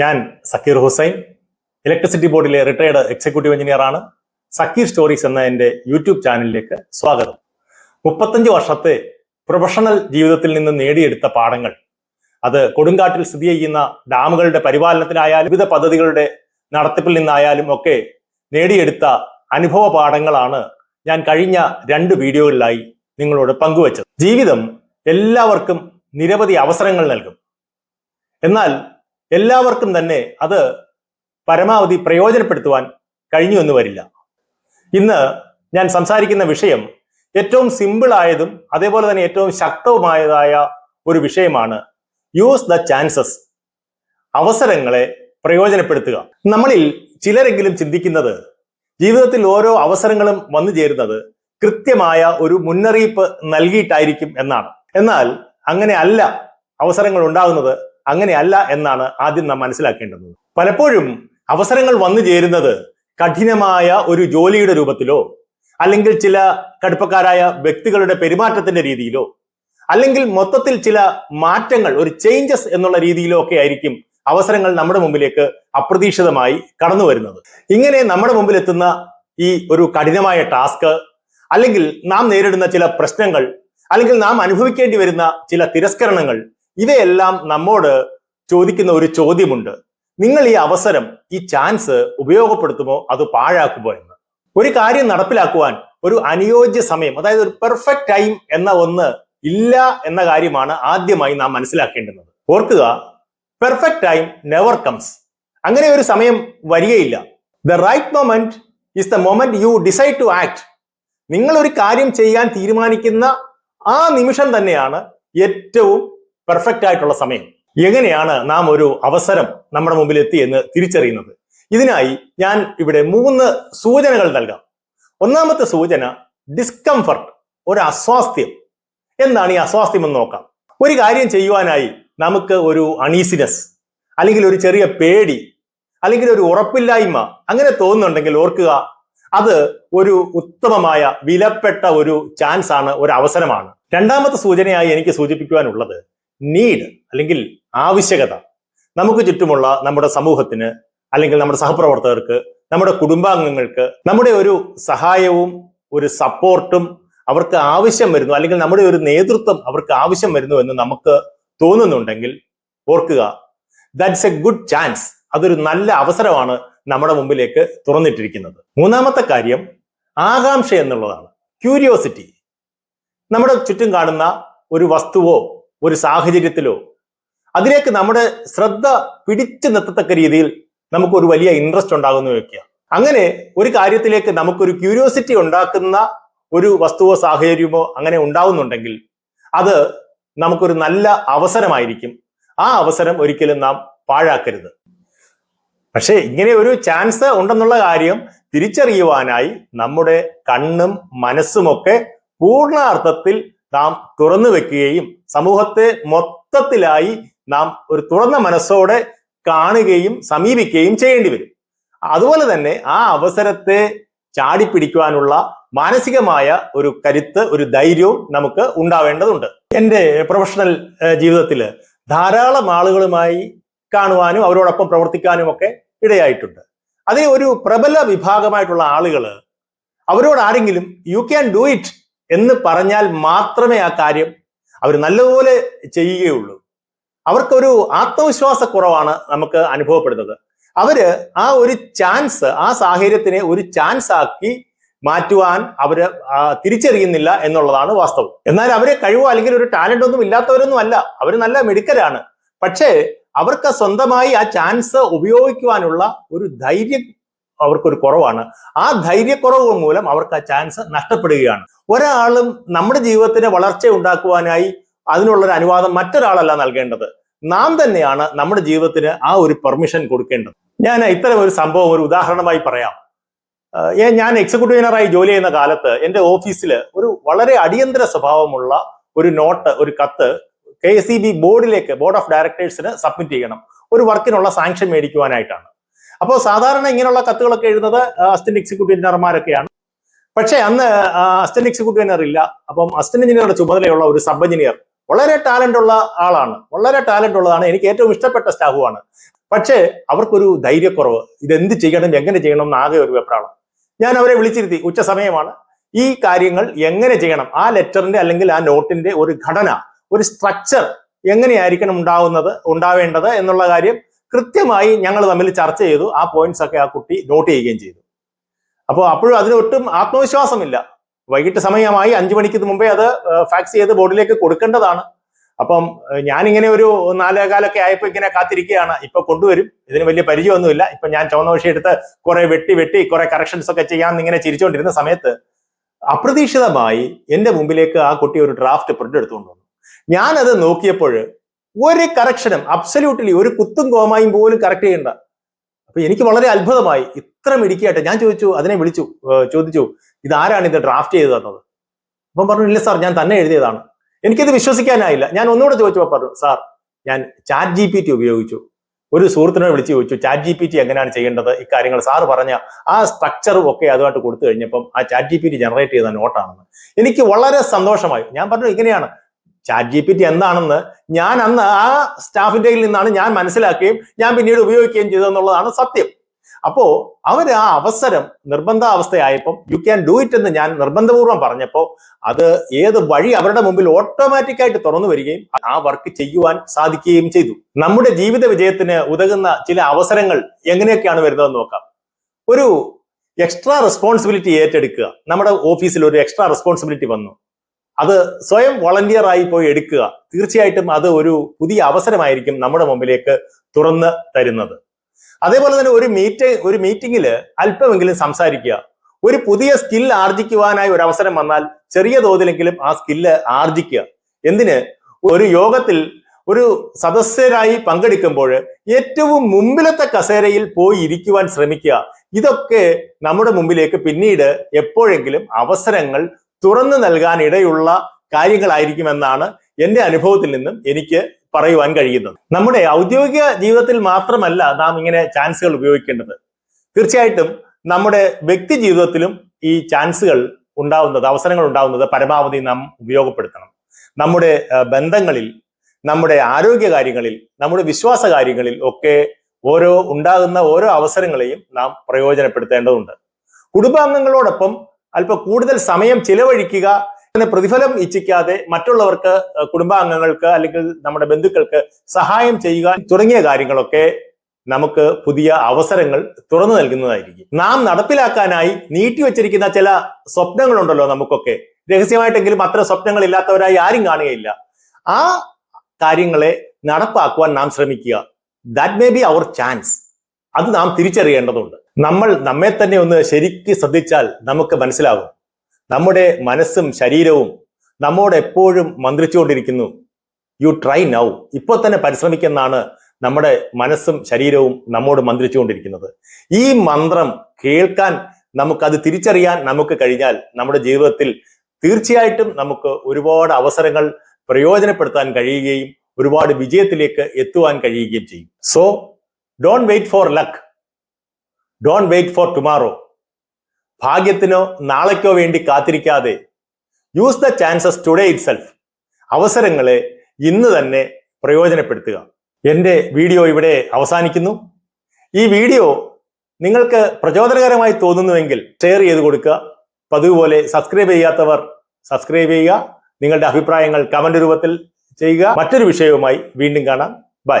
ഞാൻ സക്കീർ ഹുസൈൻ ഇലക്ട്രിസിറ്റി ബോർഡിലെ retired executive engineer ആണ്. സക്കീർ സ്റ്റോറീസ് എന്ന എന്റെ യൂട്യൂബ് ചാനലിലേക്ക് സ്വാഗതം. മുപ്പത്തഞ്ച് വർഷത്തെ പ്രൊഫഷണൽ ജീവിതത്തിൽ നിന്ന് നേടിയെടുത്ത പാഠങ്ങൾ. അത് കൊടുങ്കാട്ടിൽ സ്ഥിതി ചെയ്യുന്ന ഡാമുകളുടെ പരിപാലനത്തിലായാലും വിവിധ പദ്ധതികളുടെ നടത്തിപ്പിൽ നിന്നായാലും ഒക്കെ നേടിയെടുത്ത അനുഭവ പാഠങ്ങളാണ് ഞാൻ കഴിഞ്ഞ രണ്ട് വീഡിയോകളിലായി നിങ്ങളോട് പങ്കുവച്ചത്. ജീവിതം എല്ലാവർക്കും നിരവധി അവസരങ്ങൾ നൽകും. എന്നാൽ എല്ലാവർക്കും തന്നെ അത് പരമാവധി പ്രയോജനപ്പെടുത്തുവാൻ കഴിഞ്ഞു എന്ന് വരില്ല. ഇന്ന് ഞാൻ സംസാരിക്കുന്ന വിഷയം ഏറ്റവും സിമ്പിൾ ആയതും അതേപോലെ തന്നെ ഏറ്റവും ശക്തവുമായതായ ഒരു വിഷയമാണ് യൂസ് ദ ചാൻസസ് അവസരങ്ങളെ പ്രയോജനപ്പെടുത്തുക. നമ്മളിൽ ചിലരെങ്കിലും ചിന്തിക്കുന്നത് ജീവിതത്തിൽ ഓരോ അവസരങ്ങളും വന്നു ചേരുന്നത് കൃത്യമായ ഒരു മുന്നറിയിപ്പ് നൽകിയിട്ടായിരിക്കും എന്നാണ്. എന്നാൽ അങ്ങനെ അല്ല അവസരങ്ങൾ ഉണ്ടാകുന്നത്. അങ്ങനെയല്ല എന്നാണ് ആദ്യം നാം മനസ്സിലാക്കേണ്ടത്. പലപ്പോഴും അവസരങ്ങൾ വന്നു ചേരുന്നത് കഠിനമായ ഒരു ജോലിയുടെ രൂപത്തിലോ അല്ലെങ്കിൽ ചില കടുപ്പക്കാരായ വ്യക്തികളുടെ പെരുമാറ്റത്തിന്റെ രീതിയിലോ അല്ലെങ്കിൽ മൊത്തത്തിൽ ചില മാറ്റങ്ങൾ ഒരു ചേഞ്ചസ് എന്നുള്ള രീതിയിലോ ഒക്കെ ആയിരിക്കും അവസരങ്ങൾ നമ്മുടെ മുമ്പിലേക്ക് അപ്രതീക്ഷിതമായി കടന്നു വരുന്നത്. ഇങ്ങനെ നമ്മുടെ മുമ്പിൽ എത്തുന്ന ഈ ഒരു കഠിനമായ ടാസ്ക് അല്ലെങ്കിൽ നാം നേരിടുന്ന ചില പ്രശ്നങ്ങൾ അല്ലെങ്കിൽ നാം അനുഭവിക്കേണ്ടി വരുന്ന ചില തിരസ്കരണങ്ങൾ ഇവയെല്ലാം നമ്മോട് ചോദിക്കുന്ന ഒരു ചോദ്യമുണ്ട്. നിങ്ങൾ ഈ അവസരം ഈ ചാൻസ് ഉപയോഗപ്പെടുത്തുമോ? അത് പാഴാക്കുമോ എന്ന്. ഒരു കാര്യം നടപ്പിലാക്കുവാൻ ഒരു അനുയോജ്യ സമയം അതായത് ഒരു പെർഫെക്റ്റ് ടൈം എന്ന ഒന്ന് ഇല്ല എന്ന കാര്യമാണ് ആദ്യമായി നാം മനസ്സിലാക്കേണ്ടുന്നത്. ഓർക്കുക പെർഫെക്റ്റ് ടൈം നെവർ കംസ് അങ്ങനെ ഒരു സമയം വരികയില്ല. The right moment is the moment you decide to act നിങ്ങൾ ഒരു കാര്യം ചെയ്യാൻ തീരുമാനിക്കുന്ന ആ നിമിഷം തന്നെയാണ് ഏറ്റവും പെർഫെക്റ്റ് ആയിട്ടുള്ള സമയം. എങ്ങനെയാണ് നാം ഒരു അവസരം നമ്മുടെ മുമ്പിൽ എത്തി എന്ന് തിരിച്ചറിയുന്നത്? ഇതിനായി ഞാൻ ഇവിടെ മൂന്ന് സൂചനകൾ നൽകാം. ഒന്നാമത്തെ സൂചന ഡിസ്കംഫർട്ട് ഒരു അസ്വാസ്ഥ്യം. എന്താണ് ഈ അസ്വാസ്ഥ്യം എന്ന് നോക്കാം. ഒരു കാര്യം ചെയ്യുവാനായി നമുക്ക് ഒരു അണീസിനെസ് അല്ലെങ്കിൽ ഒരു ചെറിയ പേടി അല്ലെങ്കിൽ ഒരു ഉറപ്പില്ലായ്മ അങ്ങനെ തോന്നുന്നുണ്ടെങ്കിൽ ഓർക്കുക അത് ഒരു ഉത്തമമായ വിലപ്പെട്ട ഒരു ചാൻസ് ആണ് ഒരു അവസരമാണ്. രണ്ടാമത്തെ സൂചനയായി എനിക്ക് സൂചിപ്പിക്കുവാനുള്ളത് നീഡ് അല്ലെങ്കിൽ ആവശ്യകത നമുക്ക് ചുറ്റുമുള്ള നമ്മുടെ സമൂഹത്തിന് അല്ലെങ്കിൽ നമ്മുടെ സഹപ്രവർത്തകർക്ക് നമ്മുടെ കുടുംബാംഗങ്ങൾക്ക് നമ്മുടെ ഒരു സഹായവും ഒരു സപ്പോർട്ടും അവർക്ക് ആവശ്യം വരുന്നു അല്ലെങ്കിൽ നമ്മുടെ ഒരു നേതൃത്വം അവർക്ക് ആവശ്യം വരുന്നു എന്ന് നമുക്ക് തോന്നുന്നുണ്ടെങ്കിൽ ഓർക്കുക ദാറ്റ്സ് എ ഗുഡ് ചാൻസ് അതൊരു നല്ല അവസരമാണ് നമ്മുടെ മുമ്പിലേക്ക് തുറന്നിട്ടിരിക്കുന്നത്. മൂന്നാമത്തെ കാര്യം ആകാംക്ഷ എന്നുള്ളതാണ്. ക്യൂരിയോസിറ്റി നമ്മുടെ ചുറ്റും കാണുന്ന ഒരു വസ്തുവോ ഒരു സാഹചര്യത്തിലോ. അതിലേക്ക് നമ്മുടെ ശ്രദ്ധ പിടിച്ചു നിർത്തത്തക്ക രീതിയിൽ നമുക്ക് ഒരു വലിയ ഇൻട്രസ്റ്റ് ഉണ്ടാകുന്നു വയ്ക്കുക അങ്ങനെ ഒരു കാര്യത്തിലേക്ക് നമുക്കൊരു ക്യൂരിയോസിറ്റി ഉണ്ടാക്കുന്ന ഒരു വസ്തുവോ സാഹചര്യമോ അങ്ങനെ ഉണ്ടാവുന്നുണ്ടെങ്കിൽ അത് നമുക്കൊരു നല്ല അവസരമായിരിക്കും. ആ അവസരം ഒരിക്കലും നാം പാഴാക്കരുത്. പക്ഷേ ഇങ്ങനെ ഒരു ചാൻസ് ഉണ്ടെന്നുള്ള കാര്യം തിരിച്ചറിയുവാനായി നമ്മുടെ കണ്ണും മനസ്സുമൊക്കെ പൂർണാർത്ഥത്തിൽ നാം തുറന്നു വെക്കുകയും സമൂഹത്തെ മൊത്തത്തിലായി നാം ഒരു തുറന്ന മനസ്സോടെ കാണുകയും സമീപിക്കുകയും ചെയ്യേണ്ടി വരും. അതുപോലെ തന്നെ ആ അവസരത്തെ ചാടിപ്പിടിക്കുവാനുള്ള മാനസികമായ ഒരു കരുത്ത് ഒരു ധൈര്യവും നമുക്ക് ഉണ്ടാവേണ്ടതുണ്ട്. എന്റെ പ്രൊഫഷണൽ ജീവിതത്തിൽ ധാരാളം ആളുകളുമായി കാണുവാനും അവരോടൊപ്പം പ്രവർത്തിക്കാനും ഒക്കെ ഇടയായിട്ടുണ്ട്. അതിൽ ഒരു പ്രബല വിഭാഗമായിട്ടുള്ള ആളുകൾ അവരോട് ആരെങ്കിലും യു ക്യാൻ ഡു ഇറ്റ് എന്ന് പറഞ്ഞാൽ മാത്രമേ ആ കാര്യം അവർ നല്ലപോലെ ചെയ്യുകയുള്ളൂ. അവർക്കൊരു ആത്മവിശ്വാസക്കുറവാണ് നമുക്ക് അനുഭവപ്പെടുന്നത്. അവർ ആ ഒരു ചാൻസ് ആ സാഹചര്യത്തിനെ ഒരു ചാൻസ് ആക്കി മാറ്റുവാൻ അവർ തിരിച്ചറിയുന്നില്ല എന്നുള്ളതാണ് വാസ്തവം. എന്നാൽ അവരെ കഴിവോ അല്ലെങ്കിൽ ഒരു ടാലന്റ് ഒന്നും ഇല്ലാത്തവരൊന്നും അല്ല. അവർ നല്ല മെഡിക്കലാണ് പക്ഷേ അവർക്ക് സ്വന്തമായി ആ ചാൻസ് ഉപയോഗിക്കുവാനുള്ള ഒരു ധൈര്യം അവർക്കൊരു കുറവാണ്. ആ ധൈര്യക്കുറവ് മൂലം അവർക്ക് ആ ചാൻസ് നഷ്ടപ്പെടുകയാണ്. ഒരാളും നമ്മുടെ ജീവിതത്തിന് വളർച്ച ഉണ്ടാക്കുവാനായി അതിനുള്ളൊരു അനുവാദം മറ്റൊരാളല്ല നൽകേണ്ടത്. നാം തന്നെയാണ് നമ്മുടെ ജീവിതത്തിന് ആ ഒരു പെർമിഷൻ കൊടുക്കേണ്ടത്. ഞാൻ ഇത്തരം ഒരു സംഭവം ഒരു ഉദാഹരണമായി പറയാം. ഞാൻ എക്സിക്യൂട്ടീവിനറായി ജോലി ചെയ്യുന്ന കാലത്ത് എന്റെ ഓഫീസിൽ ഒരു വളരെ അടിയന്തര സ്വഭാവമുള്ള ഒരു നോട്ട് ഒരു കത്ത് കെ എസ് ബി ബോർഡിലേക്ക് ബോർഡ് ഓഫ് ഡയറക്ടേഴ്സിന് സബ്മിറ്റ് ചെയ്യണം. ഒരു വർക്കിനുള്ള സാങ്ഷൻ മേടിക്കുവാനായിട്ടാണ്. അപ്പോൾ സാധാരണ ഇങ്ങനെയുള്ള കത്തുകളൊക്കെ എഴുതുന്നത് അസിസ്റ്റന്റ് എക്സിക്യൂട്ടീവ് എഞ്ചിനീയർമാരൊക്കെയാണ്. പക്ഷേ അന്ന് അസിസ്റ്റന്റ് എക്സിക്യൂട്ടീവ് എഞ്ചിനീയർ ഇല്ല അപ്പം അസിസ്റ്റന്റ് എഞ്ചിനീയറുടെ ചുമതലയുള്ള ഒരു സബ് എഞ്ചിനീയർ വളരെ ടാലന്റ് ഉള്ള ആളാണ്. വളരെ ടാലന്റ് ഉള്ളതാണ്. എനിക്ക് ഏറ്റവും ഇഷ്ടപ്പെട്ട സ്റ്റാഫുമാണ് പക്ഷേ അവർക്കൊരു ധൈര്യക്കുറവ്. ഇതെന്ത് ചെയ്യണം എങ്ങനെ ചെയ്യണം എന്ന് ആകെ ഒരു വെപ്രാളം. ഞാൻ അവരെ വിളിച്ചിരുത്തി. ഉച്ച സമയമാണ്. ഈ കാര്യങ്ങൾ എങ്ങനെ ചെയ്യണം? ആ ലെറ്ററിന്റെ അല്ലെങ്കിൽ ആ നോട്ടിന്റെ ഒരു ഘടന ഒരു സ്ട്രക്ചർ എങ്ങനെയായിരിക്കണം ഉണ്ടാവുന്നത് ഉണ്ടാവേണ്ടത് എന്നുള്ള കാര്യം കൃത്യമായി ഞങ്ങൾ തമ്മിൽ ചർച്ച ചെയ്തു. ആ പോയിന്റ്സ് ഒക്കെ ആ കുട്ടി നോട്ട് ചെയ്യുകയും ചെയ്തു. അപ്പോൾ അപ്പോഴും അതിന് ഒട്ടും ആത്മവിശ്വാസമില്ല. വൈകിട്ട് സമയമായി അഞ്ചു മണിക്ക് മുമ്പേ അത് ഫാക്സ് ചെയ്ത് ബോർഡിലേക്ക് കൊടുക്കേണ്ടതാണ്. അപ്പം ഞാനിങ്ങനെ ഒരു നാലേകാലൊക്കെ ആയപ്പോൾ ഇങ്ങനെ കാത്തിരിക്കുകയാണ്. ഇപ്പൊ കൊണ്ടുവരും. ഇതിന് വലിയ പരിചയമൊന്നുമില്ല. ഇപ്പൊ ഞാൻ ചുവന്ന വിഷയം എടുത്ത് കുറെ വെട്ടി വെട്ടി കുറെ കറക്ഷൻസ് ഒക്കെ ചെയ്യാമെന്ന് ഇങ്ങനെ ചിരിച്ചുകൊണ്ടിരുന്ന സമയത്ത് അപ്രതീക്ഷിതമായി എന്റെ മുമ്പിലേക്ക് ആ കുട്ടി ഒരു ഡ്രാഫ്റ്റ് പ്രിന്റ് എടുത്തുകൊണ്ട് വന്നു. ഞാനത് നോക്കിയപ്പോൾ ഒരു കറക്ഷനും അബ്സല്യൂട്ടിലി ഒരു കുത്തും കോമായും പോലും കറക്റ്റ് ചെയ്യണ്ട. അപ്പൊ എനിക്ക് വളരെ അത്ഭുതമായി ഇത്ര മിടിക്കായിട്ട് ഞാൻ ചോദിച്ചു അതിനെ വിളിച്ചു ചോദിച്ചു ചോദിച്ചു ഇതാരാണ് ഇത് ഡ്രാഫ്റ്റ് ചെയ്ത് തന്നത് അപ്പം പറഞ്ഞു ഇല്ല സാർ ഞാൻ തന്നെ എഴുതിയതാണ്. എനിക്കിത് വിശ്വസിക്കാനായില്ല. ഞാൻ ഒന്നുകൂടെ ചോദിച്ചപ്പോൾ പറഞ്ഞു സാർ ഞാൻ ചാറ്റ് ജി പി ടി ഉപയോഗിച്ചു. ഒരു സുഹൃത്തിനെ വിളിച്ച് ചോദിച്ചു ചാറ്റ് ജി പി ടി എങ്ങനെയാണ് ചെയ്യേണ്ടത്? ഇക്കാര്യങ്ങൾ സാർ പറഞ്ഞ ആ സ്ട്രക്ചറും ഒക്കെ അതുമായിട്ട് കൊടുത്തു കഴിഞ്ഞപ്പം ആ Chat G P T generate ചെയ്ത നോട്ടാണെന്ന് എനിക്ക് വളരെ സന്തോഷമായി. ഞാൻ പറഞ്ഞു ഇങ്ങനെയാണ്. ചാറ്റ് ജി പി ടി എന്താണെന്ന് ഞാൻ അന്ന് ആ സ്റ്റാഫിന്റെ കയ്യിൽ നിന്നാണ് ഞാൻ മനസ്സിലാക്കുകയും ഞാൻ പിന്നീട് ഉപയോഗിക്കുകയും ചെയ്തതെന്നുള്ളതാണ് സത്യം. അപ്പോ അവർ ആ അവസരം നിർബന്ധാവസ്ഥയായപ്പോൾ യു ക്യാൻ ഡു ഇറ്റ് എന്ന് ഞാൻ നിർബന്ധപൂർവം പറഞ്ഞപ്പോൾ അത് ഏത് വഴി അവരുടെ മുമ്പിൽ ഓട്ടോമാറ്റിക് ആയിട്ട് തുറന്നു വരികയും ആ വർക്ക് ചെയ്യുവാൻ സാധിക്കുകയും ചെയ്തു. നമ്മുടെ ജീവിത വിജയത്തിന് ഉതകുന്ന ചില അവസരങ്ങൾ എങ്ങനെയൊക്കെയാണ് വരുന്നതെന്ന് നോക്കാം. ഒരു എക്സ്ട്രാ റെസ്പോൺസിബിലിറ്റി ഏറ്റെടുക്കുക. നമ്മുടെ ഓഫീസിൽ ഒരു എക്സ്ട്രാ റെസ്പോൺസിബിലിറ്റി വന്നു. അത് സ്വയം വളണ്ടിയറായി പോയി എടുക്കുക. തീർച്ചയായിട്ടും അത് ഒരു പുതിയ അവസരമായിരിക്കും നമ്മുടെ മുമ്പിലേക്ക് തുറന്ന് തരുന്നത്. അതേപോലെ തന്നെ ഒരു മീറ്റിംഗ് ഒരു മീറ്റിംഗിൽ അല്പമെങ്കിലും സംസാരിക്കുക. ഒരു പുതിയ സ്കിൽ ആർജിക്കുവാനായി ഒരു അവസരം വന്നാൽ ചെറിയ തോതിലെങ്കിലും ആ സ്കില്ല് ആർജിക്കുക. എന്തിന്? ഒരു യോഗത്തിൽ ഒരു സദസ്യരായി പങ്കെടുക്കുമ്പോൾ ഏറ്റവും മുമ്പിലത്തെ കസേരയിൽ പോയി ഇരിക്കുവാൻ ശ്രമിക്കുക. ഇതൊക്കെ നമ്മുടെ മുമ്പിലേക്ക് പിന്നീട് എപ്പോഴെങ്കിലും അവസരങ്ങൾ തുറന്നു നൽകാൻ ഇടയുള്ള കാര്യങ്ങളായിരിക്കും എന്നാണ് എന്റെ അനുഭവത്തിൽ നിന്നും എനിക്ക് പറയുവാൻ കഴിയുന്നത്. നമ്മുടെ ഔദ്യോഗിക ജീവിതത്തിൽ മാത്രമല്ല നാം ഇങ്ങനെ ചാൻസുകൾ ഉപയോഗിക്കേണ്ടത്. തീർച്ചയായിട്ടും നമ്മുടെ വ്യക്തി ജീവിതത്തിലും ഈ ചാൻസുകൾ ഉണ്ടാവുന്നത് അവസരങ്ങൾ ഉണ്ടാവുന്നത് പരമാവധി നാം ഉപയോഗപ്പെടുത്തണം. നമ്മുടെ ബന്ധങ്ങളിൽ നമ്മുടെ ആരോഗ്യ കാര്യങ്ങളിൽ നമ്മുടെ വിശ്വാസ കാര്യങ്ങളിൽ ഒക്കെ ഓരോ ഉണ്ടാകുന്ന ഓരോ അവസരങ്ങളെയും നാം പ്രയോജനപ്പെടുത്തേണ്ടതുണ്ട്. കുടുംബാംഗങ്ങളോടൊപ്പം അല്പം കൂടുതൽ സമയം ചിലവഴിക്കുക എന്ന പ്രതിഫലം ഇച്ഛിക്കാതെ മറ്റുള്ളവർക്ക് കുടുംബാംഗങ്ങൾക്ക് അല്ലെങ്കിൽ നമ്മുടെ ബന്ധുക്കൾക്ക് സഹായം ചെയ്യുക തുടങ്ങിയ കാര്യങ്ങളൊക്കെ നമുക്ക് പുതിയ അവസരങ്ങൾ തുറന്നു നൽകുന്നതായിരിക്കും. നാം നടപ്പിലാക്കാനായി നീട്ടിവെച്ചിരിക്കുന്ന ചില സ്വപ്നങ്ങളുണ്ടല്ലോ നമുക്കൊക്കെ. രഹസ്യമായിട്ടെങ്കിലും അത്ര സ്വപ്നങ്ങൾ ഇല്ലാത്തവരായി ആരും കാണുകയില്ല. ആ കാര്യങ്ങളെ നടപ്പാക്കുവാൻ നാം ശ്രമിക്കുക. That may be our chance അത് നാം തിരിച്ചറിയേണ്ടതുണ്ട്. നമ്മൾ നമ്മെ തന്നെ ഒന്ന് ശരിക്ക് ശ്രദ്ധിച്ചാൽ നമുക്ക് മനസ്സിലാകും നമ്മുടെ മനസ്സും ശരീരവും നമ്മോട് എപ്പോഴും മന്ത്രിച്ചുകൊണ്ടിരിക്കുന്നു. യു ട്രൈ നൗ ഇപ്പോൾ തന്നെ പരിശ്രമിക്കുന്നതാണ് നമ്മുടെ മനസ്സും ശരീരവും നമ്മോട് മന്ത്രിച്ചുകൊണ്ടിരിക്കുന്നത്. ഈ മന്ത്രം കേൾക്കാൻ നമുക്കത് തിരിച്ചറിയാൻ നമുക്ക് കഴിഞ്ഞാൽ നമ്മുടെ ജീവിതത്തിൽ തീർച്ചയായിട്ടും നമുക്ക് ഒരുപാട് അവസരങ്ങൾ പ്രയോജനപ്പെടുത്താൻ കഴിയുകയും ഒരുപാട് വിജയത്തിലേക്ക് എത്തുവാൻ കഴിയുകയും ചെയ്യും. So don't wait for luck don't wait for tomorrow ഭാഗ്യത്തിനോ നാളേക്കോ വേണ്ടി കാത്തിരിക്കാതെ use the chances today itself അവസരങ്ങളെ ഇന്ന് തന്നെ പ്രയോജനപ്പെടുത്തുക. എന്റെ വീഡിയോ ഇവിടെ അവസാനിക്കുന്നു. ഈ വീഡിയോ നിങ്ങൾക്ക് പ്രചോദനകരമായി തോന്നുന്നുവെങ്കിൽ ഷെയർ ചെയ്ത് കൊടുക്കുക. പതിവ് പോലെ സബ്സ്ക്രൈബ് ചെയ്യാത്തവർ സബ്സ്ക്രൈബ് ചെയ്യുക. നിങ്ങളുടെ അഭിപ്രായങ്ങൾ കമന്റ് രൂപത്തിൽ ചെയ്യുക. മറ്റൊരു വിഷയവുമായി വീണ്ടും കാണാം. ബൈ